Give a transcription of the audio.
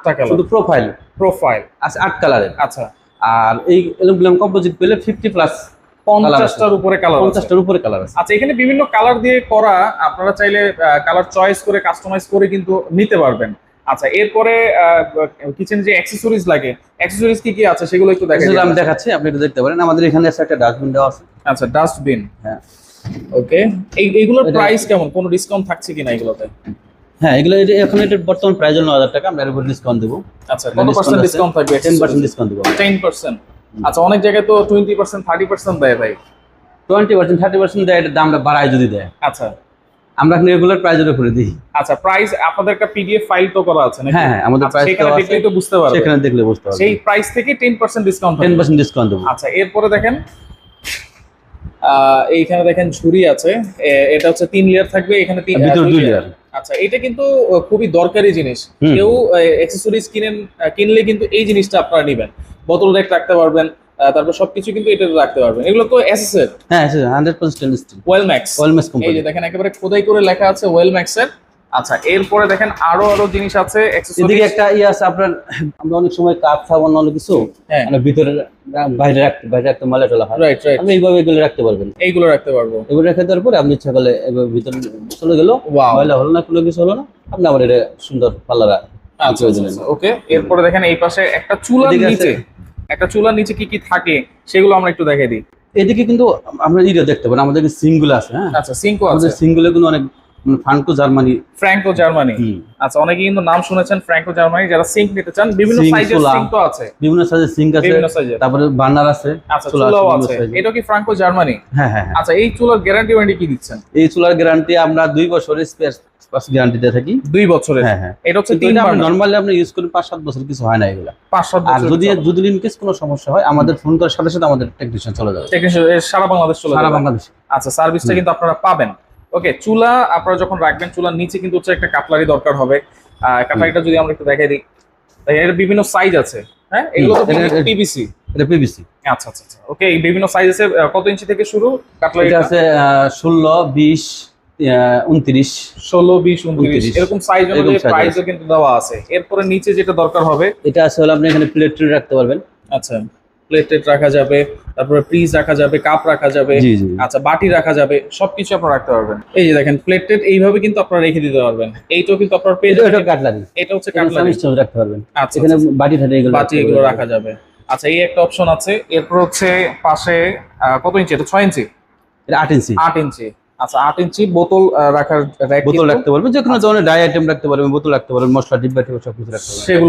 আটটা কালার শুধু profile profile আছে আট কালারের আচ্ছা। আর এই অ্যালুমিনিয়াম কম্পোজিট পেলে ফিফটি প্লাস পঞ্চাশটার উপরে কালার পঞ্চাশটার উপরে কালার আছে। আচ্ছা এখানে বিভিন্ন কালার দিয়ে করা আপনারা চাইলে কালার চয়েস করে কাস্টমাইজ করে কিন্তু নিতে পারবেন। আচ্ছা এরপরে কিচেন যে অ্যাক্সেসরিজ লাগে অ্যাক্সেসরিজ কি কি আছে সেগুলো একটু এগুলো আমি দেখাচ্ছি আপনি এটা দেখতে পারেন। আমাদের এখানে আছে একটা ডাস্টবিন দেওয়া আছে। আচ্ছা ডাস্টবিন হ্যাঁ। ওকে এই এইগুলোর প্রাইস কেমন? কোনো ডিসকাউন্ট থাকছে কিনা এগুলোতে? হ্যাঁ এগুলো এটা- এখন এটা বর্তমান প্রাইস হলো হাজার টাকা আমরা এর উপর ডিসকাউন্ট দেবো। আচ্ছা কত পার্সেন্ট ডিসকাউন্ট থাকবে? টেন পার্সেন্ট ডিসকাউন্ট দেবো টেন পার্সেন্ট আচ্ছা অনেক জায়গায় তো টোয়েন্টি পার্সেন্ট থার্টি পার্সেন্ট দেয় ভাই। টোয়েন্টি পার্সেন্ট থার্টি পার্সেন্ট দেয় এটার দামটা বাড়ায় যদি দেয়। আচ্ছা। আমরা এখন রেগুলার প্রাইজের উপরে দিই। আচ্ছা প্রাইস আপনাদের একটা পিডিএফ ফাইল তো করা আছে নাকি? হ্যাঁ হ্যাঁ আমাদের আচ্ছা, প্রাইস সেখানে দেখলেই তো বুঝতে পারবে সেখানে দেখলে বুঝতে পারবেন। সেই প্রাইস থেকে ten percent discount ten percent discount দেবো। আচ্ছা এরপরে দেখেন এইখানে দেখেন ঝুড়ি আছে। এটা হচ্ছে তিন লেয়ার থাকবে এখানে তিন দুই layer। আচ্ছা এটা কিন্তু খুবই দরকারি জিনিস। কেউ অ্যাক্সেসরিজ কিনেন কিনলে কিন্তু এই জিনিসটা আপনারা নেবেন। বোতল রেক রাখতে পারবেন তারপর সবকিছু কিন্তু এটা রাখতে পারবেন। এগুলো তো এসএসএর হ্যাঁ 100% স্টেনলেস স্টিল ওয়েল ম্যাক্স অলমেস এই যে দেখেন একেবারে খোদাই করে লেখা আছে ওয়েল ম্যাক্স এর। আচ্ছা এরপরে দেখেন আরও আরও জিনিস আছে এদিকে একটা ইয়ে আছে আপনার আমরা অনেক সময় কাপ সাবান অনেক কিছু হ্যাঁ। মানে ভিতরে বাইরে রাখতে বাইরে রাখতে ময়লা টলা হয়। রাইট রাইট আপনি এইভাবে এগুলো রাখতে পারবেন। এইগুলো রাখতে পারব। এগুলো রেখে দেওয়ার পরে আপনি ইচ্ছা করলে এভাবে ভিতরে চলে গেল. ময়লা হলো না কোনো কিছু হলো না আপনি আবার এটা সুন্দর পাল্লারা আচ্ছা ওকে এরপরে দেখেন এই পাশে একটা চুলার নিচে একটা চুলার নিচে কি কি থাকে সেগুলো আমরা একটু দেখাই দিই। এদিকে কিন্তু আমরা ইয়ে দেখতে পারেন আমাদের সিঙ্গুল আছে হ্যাঁ? আচ্ছা সিঙ্কো আছে। সিঙ্গুলে কিন্তু অনেক ফানকো জার্মানি। Franco Germany. আচ্ছা অনেকে কিন্তু নাম শুনেছেন ফ্র্যাঙ্কো জার্মানি যারা সিঙ্ক নিতে চান বিভিন্ন সাইজের সিঙ্ক তো আছে। বিভিন্ন সাইজের সিঙ্ক আছে বিভিন্ন সাইজের তারপরে বার্নার আছে আচ্ছা চুলাও আছে। এটা কি ফ্র্যাঙ্কো জার্মানি? হ্যাঁ হ্যাঁ হ্যাঁ। আচ্ছা এই চুলার গ্যারান্টি ওয়ারেন্টি কি দিচ্ছেন? এই চুলার গ্যারান্টি আমরা দুই বছরের স্পেয়ার গ্যারান্টি দিয়ে থাকি। দুই বছরের? হ্যাঁ হ্যাঁ। এটা হচ্ছে তিন বার্নার নর্মালি আপনি ইউজ করেন পাঁচ সাত বছর কিছু হয় না এগুলা। পাঁচ সাত আর যদি যদি ইন কেস কোনো সমস্যা হয় আমাদের ফোন করার সাথে সাথে আমাদের টেকনিশিয়ান চলে যাবে। টেকনিশিয়ান সারা বাংলাদেশ চলে সারা বাংলাদেশ। আচ্ছা সার্ভিসটা কিন্তু আপনারা পাবেন। ওকে চুলা আপনারা যখন রাখবেন চুলার নিচে কিন্তু হচ্ছে একটা কাটলারি দরকার হবে। কাটলারিটা যদি আমরা একটু দেখাই দিই। এর বিভিন্ন সাইজ আছে হ্যাঁ? এগুলো তো হুম, এটা- পিভিসি আচ্ছা আচ্ছা আচ্ছা। ওকে বিভিন্ন সাইজ আছে কত ইঞ্চি থেকে শুরু কাটলারি এটা আছে ষোলো বিশ উনত্রিশ। ষোলো বিশ উনত্রিশ। 29 এরকম সাইজ অনুযায়ী প্রাইসও কিন্তু দেওয়া আছে। এরপরে নিচে যেটা দরকার হবে। এটা আছে হলো আপনি এখানে প্লেট রাখতে পারবেন। আচ্ছা। প্লেট টেট রাখা যাবে তারপরে ফ্রিজ রাখা যাবে কাপ রাখা যাবে আচ্ছা বাটি রাখা যাবে সবকিছু আপনারা রাখতে পারবেন। এই যে দেখেন প্লেট টেট এইভাবে কিন্তু আপনারা রেখে দিতে পারবেন। এইটাও কিন্তু আপনার পেয়ে এটা কাটলারি এটা হচ্ছে কাটলারি চামিচ রাখতে পারবেন। আচ্ছা এখানে আচ্ছা, বাটি ঠাটি এগুলো বাটি এগুলো রাখা যাবে। আচ্ছা এই একটা অপশন আছে। এরপর হচ্ছে পাশে কত ইঞ্চি? এটা ছয় ইঞ্চি? এটা আট ইঞ্চি। আট ইঞ্চি। আচ্ছা আট ইঞ্চি বোতল রাখার বোতল রাখতে পারবেন। যে কোনো ধরনের ডাই আইটেম রাখতে পারবেন বোতল রাখতে পারবেন মশলা ডিব্বা টিব্বা সব কিছু রাখতে পারবেন।